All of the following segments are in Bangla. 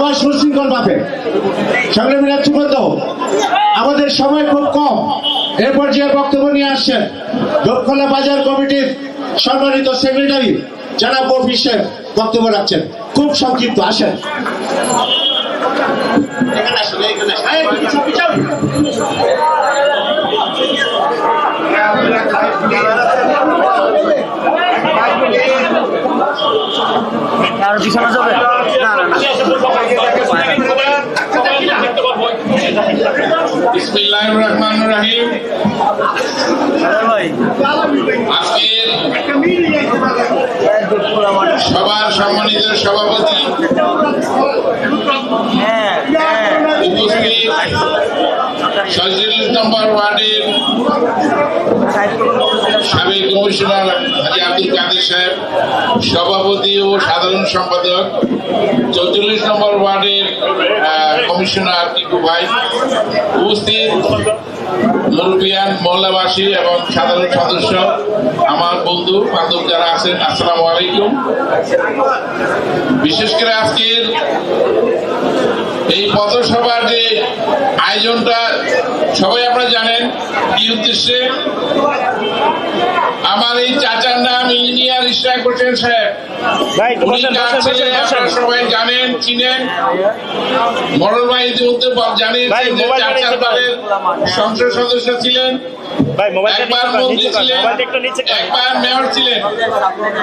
সবাই সুশৃঙ্খল ভাবে সঙ্গে মিলে চুপত আমাদের সময় খুব কম। এ পর্যায়ে বক্তব্য নিয়ে আসছেন দক্ষলা বাজার কমিটির সম্মানিত সেক্রেটারি জনাব অফিসে বক্তব্য রাখছেন। খুব সংক্ষিপ্ত আসেন। এখানে আসেন, এখানে আসেন। এই, পিছাও, পিছাও। আর বিছানা যাবে না না বিসমিল্লাহির রহমানির রহিম আজকে সবার সম্মানিত সভাপতি। হ্যাঁ হ্যাঁ। উপস্থিত নম্বর ওয়ার্ডের সাবেক কমিশনার হাজি আব্দুল কাদের সাহেব সভাপতি ও সাধারণ সম্পাদক চৌচল্লিশ নম্বর ওয়ার্ডের কমিশনার ইকু ভাই উপস্থিত মুরব্বিয়ান মহল্লাবাসী এবং সাধারণ সদস্য, আমার বন্ধু, বান্ধব যারা আছেন, আসসালামু আলাইকুম। বিশেষ করে আজকের এই পথসভার যে আয়োজনটা সবাই আপনারা জানেন কি উদ্দেশ্যে আমার এই চাচার নাম ইঞ্জিনিয়ার ইশরাক হোসেন সাহেব। সবাই জানেন চিনেন। মরল ভাই ইতিমধ্যে জানেন। সংসদ সদস্য ছিলেন। ভাই মোবাইলটা নিচে করেন, মোবাইলটা একটু নিচে করেন। একবার মেয়র ছিলেন।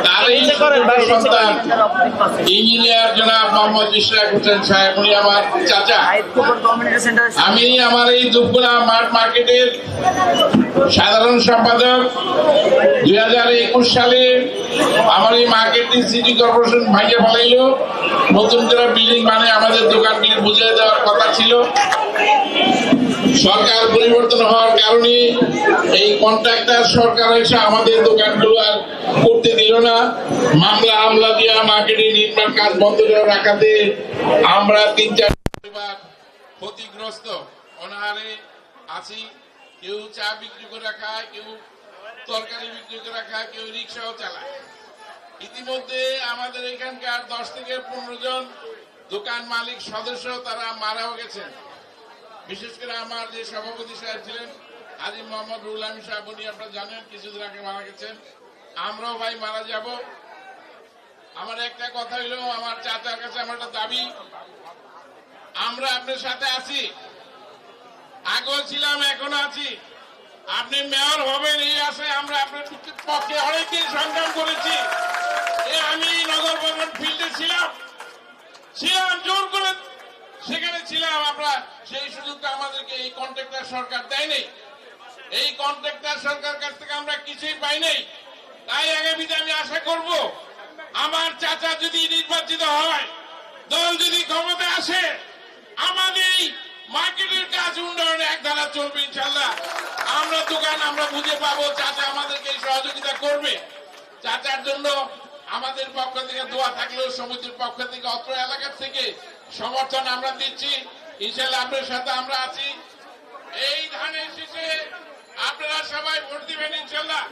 তার নিচে করেন ভাই নিচে করেন। ইঞ্জিনিয়ার জনাব মোহাম্মদ ইশরাক হোসেন সাহেব উনি আমার চাচা। আমি আমার এই দুবগুলা মাঠ মার্কেটের সাধারণ সম্পাদক। দুই হাজার একুশ সালে আমার এই মার্কেটিং সিটি কর্পোরেশন ভাইকে ফেলাইল নতুন করে বিল্ডিং মানে আমাদের দোকান বিল বুঝিয়ে দেওয়ার কথা ছিল। সরকার পরিবর্তন হওয়ার কারণে এই কন্ট্রাক্টর সরকার এসে আমাদের দোকানগুলো আর করতে দিল না। মামলা, হামলা দিয়া মার্কেটে নির্মাণ কাজ বন্ধ করে রাখাতে আমরা তিন চার পরিবার ক্ষতিগ্রস্ত। অনাহারে আছি। কেউ চা বিক্রি করে খায়, কেউ তরকারি বিক্রি করে খায়, কেউ রিক্সাও চালায়। ইতিমধ্যে আমাদের এখানকার দশ থেকে পনেরো জন দোকান মালিক সদস্য, তারা মারাও গেছেন। বিশেষ করে আমার যে সভাপতি সাহেব ছিলেন হাজি মোহাম্মদ রুল আলম সাহেব, উনি আপনারা জানেন, কিছুদিন আগে মারা গেছেন। আমরাও ভাই মারা যাব। আমার একটা কথা হইল, আমার চাচার কাছে আমার একটা দাবি। আমরা আপনার সাথে আছি। আগেও ছিলাম, এখনও আছি। আপনি মেয়র হবেন এই আশে আমরা আপনার পক্ষে অনেকদিন সংগ্রাম করেছি। আমি নগর ভবন ফিল্ডে ছিলাম। ছিলাম, জোর করে সেখানে ছিলাম। আমরা সেই সুযোগটা আমাদেরকে এই কন্ট্রাক্টর সরকার দেয়নি। এই কন্ট্রাক্টর সরকার কাছ থেকে আমরা কিছুই পাই নাই। তাই আগামীতে আমি আশা করব, আমার চাচা যদি নির্বাচিত হয়, দল যদি ক্ষমতা আসে আমাদের মার্কেটের কাজ উন্নয়নে এক ধারা চলবে ইনশাল্লাহ আমরা দোকান আমরা বুঝে পাবো, চাচা আমাদেরকে সহযোগিতা করবে। চাচার জন্য আমাদের পক্ষ থেকে দোয়া থাকলেও সমিতির পক্ষ থেকে অত্র এলাকার থেকে সমর্থন আমরা দিচ্ছি। ইনশাল্লাহ আপনার সাথে আমরা আছি। এই ধানের শীষে আপনারা সবাই ভোট দিবেন ইনশাল্লাহ।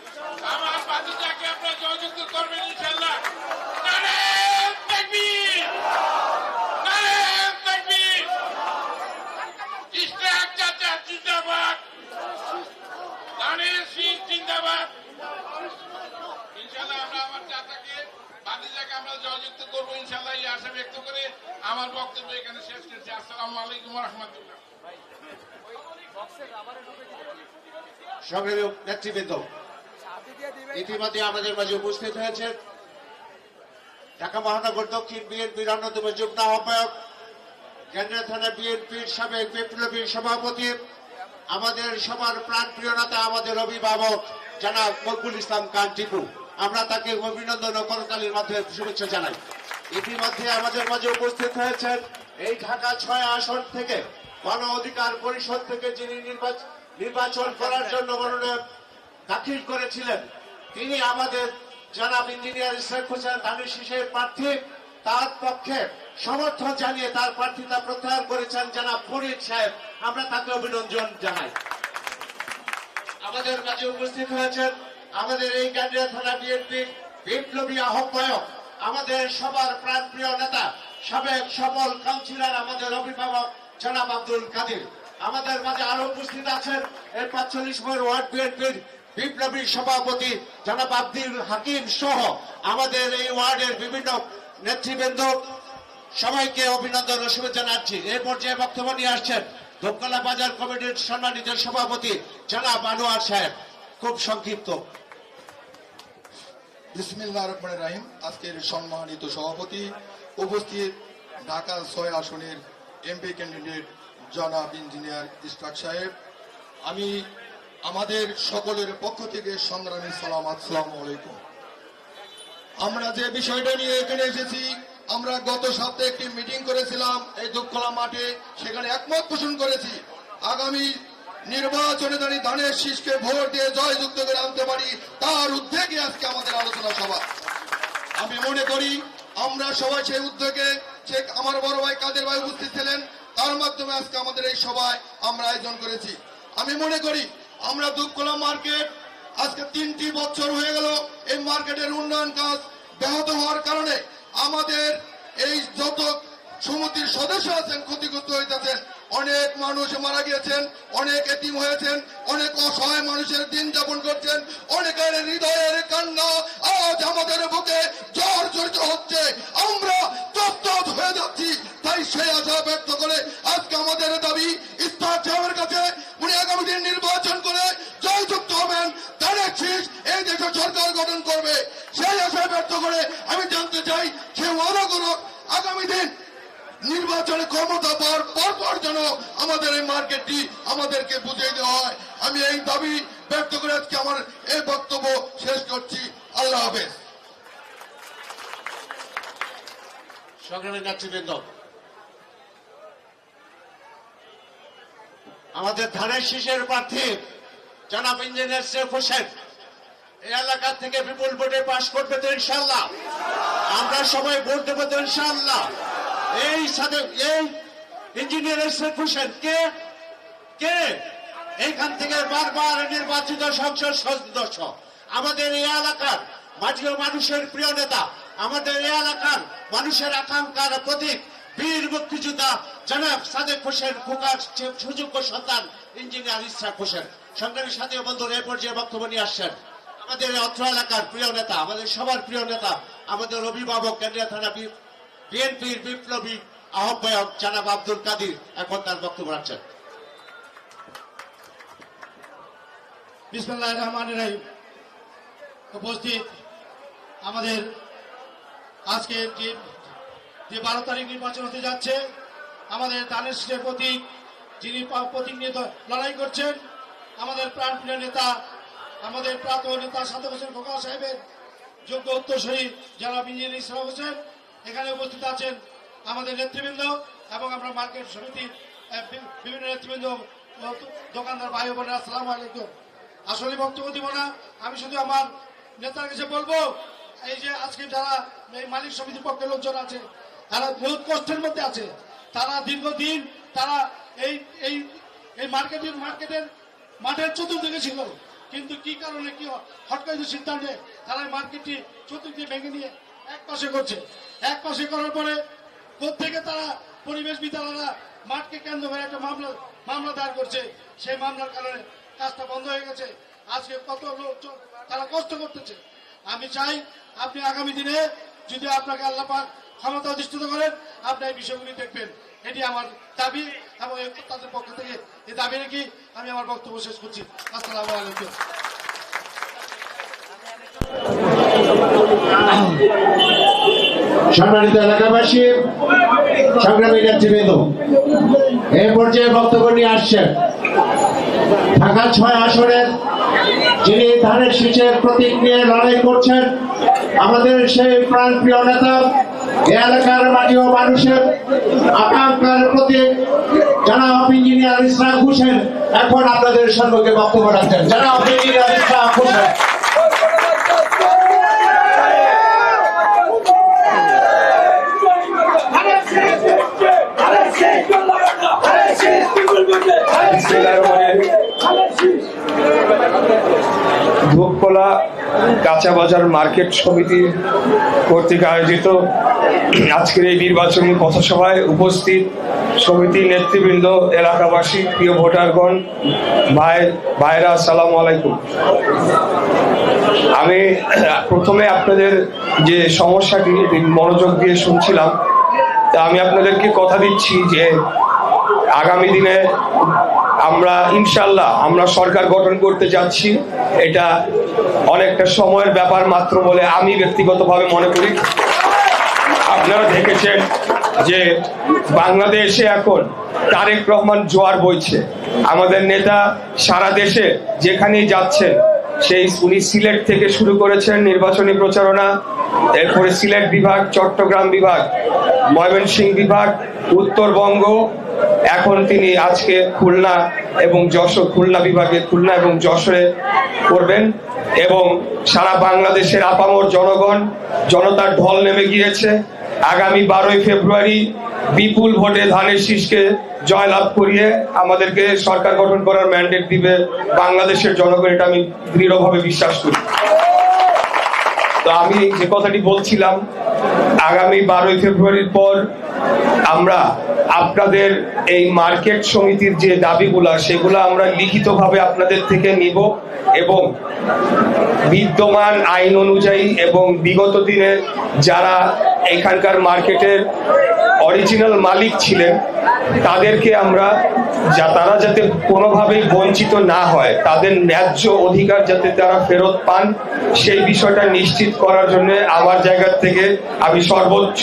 আমার বাতিজাকে আপনারা সহযোগিতা করবেন ইনশাল্লাহ। জিন্দাবাদ। ধানের শীষ জিন্দাবাদ। ইনশাল্লাহ আমরা আমার চাচাকে বাতিজাকে আমরা সহযোগিত করব ইনশাল্লাহ এই ব্যক্ত করে আমার বক্তব্য এখানে শেষ করছি। আসসালামু আলাইকুম রহমতুল্লাহ। সংগ্রামী নেতৃবৃন্দ। ইতিমধ্যে আমাদের মাঝে উপস্থিত হয়েছে ঢাকা মহানগর দক্ষিণ বিএনপির অন্যতম যুগ্ম আহ্বায়ক, কেন্দ্রীয় থানা বিএনপির সাবেক বিপ্লবী সভাপতি, আমাদের সবার প্রাণপ্রিয় নেতা, আমাদের অভিভাবক জনাব মকবুল ইসলাম খান টিপু। আমরা তাকে অভিনন্দন ও করতালির মাধ্যমে শুভেচ্ছা জানাই। ইতিমধ্যে আমাদের মাঝে উপস্থিত হয়েছেন এই ঢাকা ছয় আসন থেকে গণ অধিকার পরিষদ থেকে যিনি নির্বাচন নির্বাচন করার জন্য মনোনয়ন দাখিল করেছিলেন। তিনি আমাদের জনাব ইঞ্জিনিয়ার শেখ হোসেন ধানের শীষের প্রার্থী। তার পক্ষে সমর্থন জানিয়ে তার প্রার্থিতা প্রত্যাহার করেছেন জানাব ফরিদ সাহেব। আমরা তাকে অভিনন্দন জানাই। আমাদের মাঝে উপস্থিত হয়েছেন আমাদের এই গান্ডিয়া থানা বিএনপির বিপ্লবী আহ্বায়ক। আমাদের সবার প্রাণপ্রিয় নেতা, সাবেক সফল কাউন্সিলর, আমাদের অভিভাবক জনাব আব্দুল কাদির। আমাদের মাঝে আরও উপস্থিত আছেন এর পাঁচচল্লিশ ওয়ার্ড বিএনপির বিপ্লবী সভাপতি জনাব আব্দুল হাকিম সহ আমাদের এই ওয়ার্ডের বিভিন্ন নেতৃবৃন্দ। সবাইকে অভিনন্দন ও শুভেচ্ছা জানাচ্ছি। এই পর্যায়ে বক্তব্য নিয়ে আসছেন ধূপকলা বাজার কমিটির সম্মানিত সভাপতি জনাব আনোয়ার সাহেব। খুব সংক্ষিপ্ত। বিসমিল্লাহ রহমান রাহিম। আজকের সম্মানিত সভাপতি উপস্থিত ঢাকা ছয় আসনের এমপি ক্যান্ডিডেট জনাব ইঞ্জিনিয়ার ইস্তাক সাহেব, আমি আমাদের সকলের পক্ষ থেকে সংগ্রামী সালাম, আসসালাম আলাইকুম। আমরা যে বিষয়টা নিয়ে এখানে এসেছি, আমরা গত সপ্তাহে একটি মিটিং করেছিলাম এই দুঃখলা মাঠে, সেখানে একমত পোষণ করেছি। আগামী নির্বাচনে দাঁড়িয়ে ধানের শীষকে ভোট দিয়ে জয়যুক্ত করে আনতে পারি, তার উদ্যোগে আজকে আমাদের আলোচনা সভা। আমি মনে করি, আমরা সবাই সেই উদ্যোগে আমার বড় ভাই কাদের ভাই উপস্থিত ছিলেন তার মাধ্যমে আজকে আমাদের এই সভায় আমরা আয়োজন করেছি। আমি মনে করি আমরা দুঃখলা মার্কেট আজকে তিনটি বছর হয়ে গেল এই মার্কেটের উন্নয়ন কাজ ব্যাহত হওয়ার কারণে আমাদের এই যত সমিতির সদস্য আছেন ক্ষতিগ্রস্ত হইতেছেন অনেক মানুষ মারা গিয়েছেন, অনেক এতিম হয়েছেন, অনেক অসহায় মানুষের দিন যাপন করছেন, অনেকের হৃদয়ের কান্না আজ আমাদের বুকে জ্বর জড়িত হচ্ছে। আমরা তত্ত্ব হয়ে যাচ্ছি, তাই সেই আশা ব্যক্ত করে আজকে আমাদের দাবি ইস্তাক সাহেবের কাছে উনি আগামী দিন নির্বাচন করে জয়যুক্ত হবেন শীষ এই দেশে সরকার গঠন করবে। সেই আশা ব্যক্ত করে আমি জানতে চাই, সে ওয়াদা করো আগামী দিন নির্বাচনে ক্ষমতা পাওয়ার পর পর যেন আমাদের এই মার্কেটটি আমাদেরকে বুঝিয়ে দেওয়া হয়। আমি এই দাবি ব্যক্ত করে আজকে আমার এই বক্তব্য শেষ করছি। আল্লাহ হাফেজ। আমাদের ধানের শীষের প্রার্থী জনাব ইঞ্জিনিয়ার শেখ হোসেন, এই এলাকা থেকে বিপুল ভোটে পাশ করবে তো ইনশাল্লাহ আমরা সবাই ভোট দেবো তো ইনশাল্লাহ এই সাথে, এই ইঞ্জিনিয়ার শেখ হোসেন কে? কে? এইখান থেকে বারবার নির্বাচিত সংসদ সদস্য। আমাদের এই এলাকার মাটিও মানুষের প্রিয় নেতা, আমাদের এই এলাকার মানুষের আকাঙ্ক্ষার প্রতীক, বীর মুক্তিযোদ্ধা জনাব সাদেক হোসেন খোকার সুযোগ্য সন্তান ইঞ্জিনিয়ার ইসরাক হোসেন। সংগ্রামী সাথী বন্ধুর এই পর্যায়ে বক্তব্য নিয়ে আসছেন। আমাদের অত্র এলাকার প্রিয় নেতা, আমাদের সবার প্রিয় নেতা, আমাদের অভিভাবক কেন্দ্রীয় থানা বিএনপির বিপ্লবী আহ্বায়ক জনাব আব্দুল কাদির। এখন তার বক্তব্য রাখছেন। বিসমুল্লাহ রহমান রাহিম। উপস্থিত আমাদের আজকে যে বারো তারিখ নির্বাচন হতে যাচ্ছে, আমাদের দানের শীষের প্রতীক, যিনি প্রতীক নিয়ে লড়াই করছেন, আমাদের প্রাণপ্রিয় নেতা, আমাদের প্রাত নেতা সাদক হোসেন খোকা সাহেবের যোগ্য উত্তরসূরি জনাব ইঞ্জিনিয়ার ইসলাম হোসেন এখানে উপস্থিত আছেন আমাদের নেতৃবৃন্দ এবং আমরা মার্কেট সমিতির বিভিন্ন নেতৃবৃন্দ দোকানদার ভাই বোনেরা, আসসালামু আলাইকুম। আসলে বক্তব্য দিব না, আমি শুধু আমার নেতার কাছে বলব, এই যে আজকে যারা এই মালিক সমিতির পক্ষে লোকজন আছে, তারা বহুত কষ্টের মধ্যে আছে, তারা দীর্ঘদিন তারা এই এই এই মার্কেটের মার্কেটের মাঠের চতুর্দিকে ছিল, কিন্তু কি কারণে, কি হটকারিত সিদ্ধান্তে তারা মার্কেটটি চতুর্দিকে ভেঙে নিয়ে এক পাশে করছে? এক পাশে করার পরে প্রত্যেকে তারা পরিবেশ বিদ্যালয়রা মাঠকে কেন্দ্র করে একটা মামলা মামলা দায়ের করছে। সেই মামলার কারণে কাজটা বন্ধ হয়ে গেছে। আজকে কত লোক তারা কষ্ট করতেছে। আমি চাই আপনি আগামী দিনে যদি আপনাকে আল্লাহ ক্ষমতা অধিষ্ঠিত করেন, আপনি এই বিষয়গুলি দেখবেন। এটি আমার দাবি এবং তাদের পক্ষ থেকে এই দাবি রেখে আমি আমার বক্তব্য শেষ করছি। আসসালামু আলাইকুম। সম্মানিত এলাকাবাসী, সংগ্রামী নেতৃবৃন্দ এই পর্যায়ে বক্তব্য নিয়ে আসছেন ঢাকা ছয় আসনের যিনি ধানের শীষের প্রতীক নিয়ে লড়াই করছেন, আমাদের সেই প্রাণপ্রিয় নেতা এই এলাকার মাটি ও মানুষের আকাঙ্ক্ষার প্রতীক, জানাব ইঞ্জিনিয়ার ইসরাক হোসেন। এখন আপনাদের সম্মুখে বক্তব্য রাখছেন। জানাব ইঞ্জিনিয়ার ইসরাক হোসেন। কাঁচা বাজার মার্কেট সমিতি কর্তৃক আয়োজিত আজকের এই নির্বাচনী পথসভায় উপস্থিত সমিতি নেতৃবৃন্দ, এলাকাবাসী, প্রিয় ভোটারগণ, ভাই, ভাইরা, আসসালামু আলাইকুম। আমি প্রথমে আপনাদের যে সমস্যাটি মনোযোগ দিয়ে শুনছিলাম, তা আমি আপনাদেরকে কথা দিচ্ছি যে আগামী দিনে আমরা ইনশাল্লাহ আমরা সরকার গঠন করতে যাচ্ছি। এটা অনেকটা সময়ের ব্যাপার মাত্র বলে আমি ব্যক্তিগতভাবে মনে করি। আপনারা দেখেছেন যে বাংলাদেশে এখন তারেক রহমান জোয়ার বইছে। আমাদের নেতা সারা দেশে যেখানেই যাচ্ছেন, সেই উনি সিলেট থেকে শুরু করেছেন নির্বাচনী প্রচারণা। এরপরে সিলেট বিভাগ, চট্টগ্রাম বিভাগ, ময়মনসিংহ বিভাগ, উত্তরবঙ্গ এখন তিনি আজকে খুলনা এবং যশোর, খুলনা বিভাগে খুলনা এবং যশোরে করবেন এবং সারা বাংলাদেশের আপামর জনগণ, জনতার ঢল নেমে গিয়েছে। আগামী বারোই ফেব্রুয়ারি বিপুল ভোটে ধানের শীষকে জয়লাভ করিয়ে আমাদেরকে সরকার গঠন করার ম্যান্ডেট দিবে বাংলাদেশের জনগণ, এটা আমি দৃঢ়ভাবে বিশ্বাস করি। তো আমি যে কথাটি বলছিলাম, আগামী বারোই ফেব্রুয়ারির পর আমরা আপনাদের এই মার্কেট সমিতির যে দাবিগুলা, সেগুলো আমরা লিখিতভাবে আপনাদের থেকে নিব এবং বিদ্যমান আইন অনুযায়ী এবং বিগত দিনে যারা এখানকার মার্কেটের অরিজিনাল মালিক ছিলেন, তাদেরকে আমরা যা তারা যাতে কোনোভাবেই বঞ্চিত না হয়, তাদের ন্যায্য অধিকার যাতে তারা ফেরত পান, সেই বিষয়টা নিশ্চিত করার জন্য আমার জায়গা থেকে আমি সর্বোচ্চ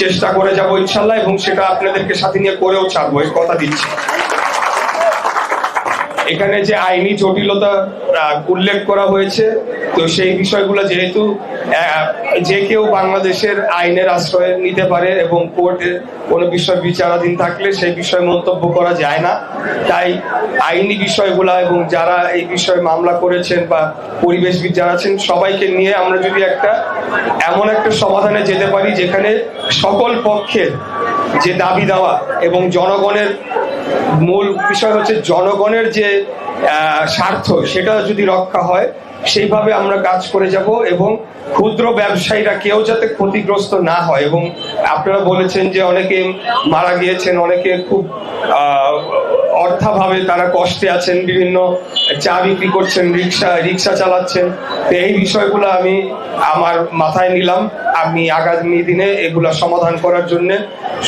চেষ্টা করে যাব ইনশাল্লাহ এবং সেটা আপনাদেরকে সাথে নিয়ে করেও ছাড়বো, এই কথা দিচ্ছি। এখানে যে আইনি জটিলতা উল্লেখ করা হয়েছে, তো সেই বিষয়গুলো যেহেতু যে কেউ বাংলাদেশের আইনের আশ্রয় নিতে পারে এবং কোর্টে কোনো বিষয় বিচারাধীন থাকলে সেই বিষয়ে মন্তব্য করা যায় না। তাই আইনি বিষয়গুলা এবং যারা এই বিষয়ে মামলা করেছেন বা পরিবেশবিদ যারা আছেন, সবাইকে নিয়ে আমরা যদি একটা এমন একটা সমাধানে যেতে পারি যেখানে সকল পক্ষের যে দাবি দেওয়া এবং জনগণের মূল বিষয় হচ্ছে জনগণের যে স্বার্থ, সেটা যদি রক্ষা হয় সেইভাবে আমরা কাজ করে যাব এবং ক্ষুদ্র ব্যবসায়ীরা কেউ যাতে ক্ষতিগ্রস্ত না হয় এবং আপনারা বলেছেন যে অনেকে মারা গিয়েছেন, অনেকে খুব অর্থাভাবে তারা কষ্টে আছেন, বিভিন্ন চা বিক্রি করছেন, রিক্সা রিক্সা চালাচ্ছেন। তো এই বিষয়গুলো আমি আমার মাথায় নিলাম। আমি আগামী দিনে এগুলা সমাধান করার জন্য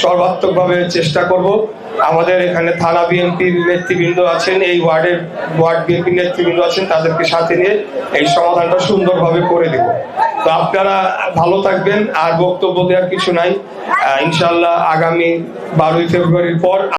সর্বাত্মকভাবে চেষ্টা করব। আমাদের এখানে থানা বিএনপির নেতৃবৃন্দ আছেন, এই ওয়ার্ডের ওয়ার্ড বিএনপির নেতৃবৃন্দ আছেন, তাদেরকে সাথে নিয়ে এই সমাধানটা সুন্দরভাবে করে দেব। তো আপনারা ভালো থাকবেন, আর বক্তব্য দেওয়ার কিছু নাই। ইনশাল্লাহ আগামী বারোই ফেব্রুয়ারির পর